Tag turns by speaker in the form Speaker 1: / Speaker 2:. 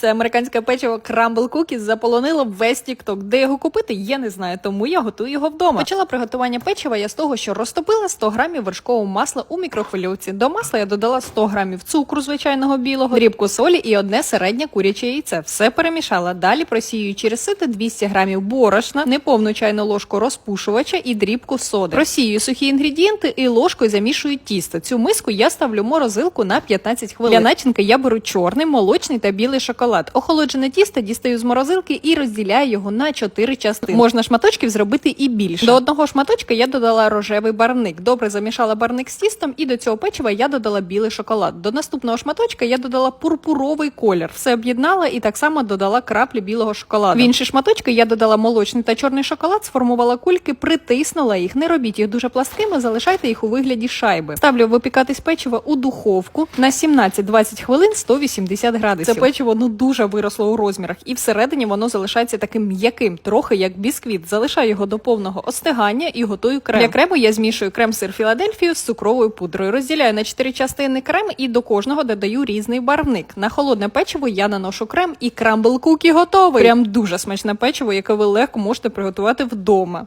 Speaker 1: Це американське печиво Crumble Cookies заполонило весь TikTok. Де його купити, я не знаю, тому я готую його вдома. Почала приготування печива я з того, що розтопила 100 грамів вершкового масла у мікрохвильовці. До масла я додала 100 грамів цукру звичайного білого, дрібку солі і одне середнє куряче яйце. Все перемішала. Далі просію через сито 200 грамів борошна, неповну чайну ложку розпушувача і дрібку соди. Просію сухі інгредієнти і ложкою замішую тісто. Цю миску я ставлю морозилку на 15 хвилин. Для начинки я беру чорний, молочний та білий шоколад. Охолоджене тісто дістаю з морозилки і розділяю його на 4 частини. Можна шматочків зробити і більше. До одного шматочка я додала рожевий барник. Добре замішала барник з тістом, і до цього печива я додала білий шоколад. До наступного шматочка я додала пурпуровий колір. Все об'єднала і так само додала краплі білого шоколаду. В інші шматочки я додала молочний та чорний шоколад, сформувала кульки, притиснула їх. Не робіть їх дуже пласкими, залишайте їх у вигляді шайби. Ставлю випікатись печиво у духовку на 17-20 хвилин 180 градусів. Це печиво ну дуже виросло у розмірах, і всередині воно залишається таким м'яким, трохи як бісквіт. Залишаю його до повного остигання і готую крем. Для крему я змішую крем-сир Філадельфію з цукровою пудрою. Розділяю на 4 частини крем і до кожного додаю різний барвник. На холодне печиво я наношу крем і крамбл кукі готовий. Прям дуже смачне печиво, яке ви легко можете приготувати вдома.